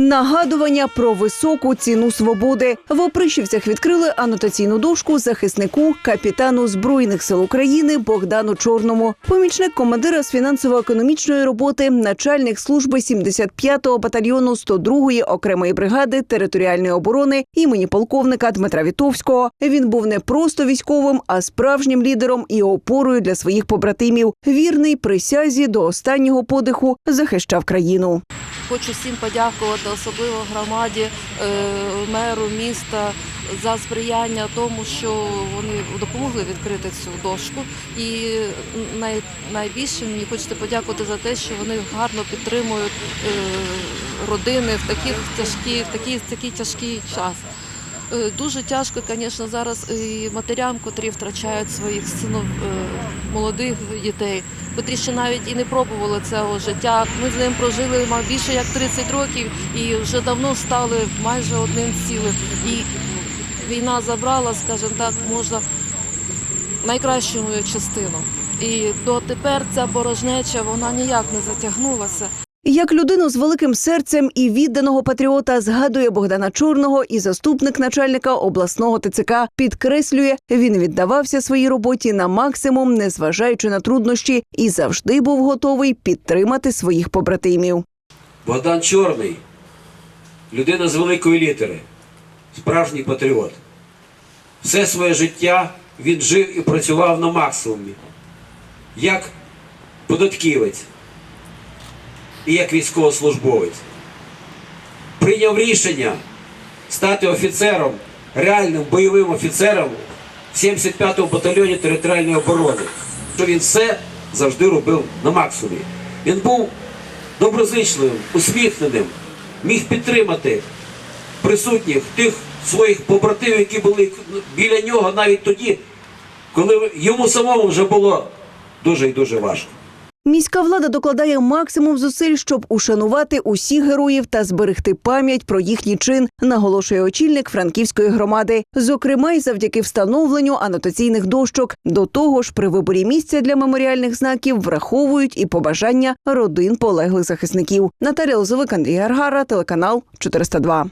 Нагадування про високу ціну свободи в Опришівцях відкрили анотаційну дошку захиснику капітану збройних сил України Богдану Чорному, помічник командира з фінансово-економічної роботи, начальник служби 75-го батальйону 102-ї окремої бригади територіальної оборони імені полковника Дмитра Вітовського. Він був не просто військовим, а справжнім лідером і опорою для своїх побратимів. Вірний присязі до останнього подиху захищав країну. Хочу всім подякувати, особливо громаді, е, меру міста за сприяння тому, що вони допомогли відкрити цю дошку. І най, найбільше мені хочеться подякувати за те, що вони гарно підтримують е, родини в таких тяжкі, в такий, в такий тяжкий час. Е, Дуже тяжко, звісно, зараз і матерям, котрі втрачають своїх синів, е, молодих дітей, котрі ще навіть і не пробували цього життя. Ми з ним прожили більше як 30 років і вже давно стали майже одним цілим. І війна забрала, скажімо так, можна найкращу мою частину. І дотепер ця порожнеча вона ніяк не затягнулася. Як людину з великим серцем і відданого патріота згадує Богдана Чорного і заступник начальника обласного ТЦК підкреслює, він віддавався своїй роботі на максимум, незважаючи на труднощі, і завжди був готовий підтримати своїх побратимів. Богдан Чорний, людина з великої літери, справжній патріот. Все своє життя він жив і працював на максимумі, як податківець і як військовослужбовець. Прийняв рішення стати офіцером, реальним бойовим офіцером в 75-му батальйоні територіальної оборони. Що він все завжди робив на максимумі. Він був доброзичливим, усміхненим, міг підтримати присутніх тих своїх побратимів, які були біля нього навіть тоді, коли йому самому вже було дуже і дуже важко. Міська влада докладає максимум зусиль, щоб ушанувати усіх героїв та зберегти пам'ять про їхній чин, наголошує очільник франківської громади. Зокрема, й завдяки встановленню анотаційних дощок. До того ж, при виборі місця для меморіальних знаків враховують і побажання родин полеглих захисників. Наталія Лозовик, Андрій Гаргара, телеканал 402.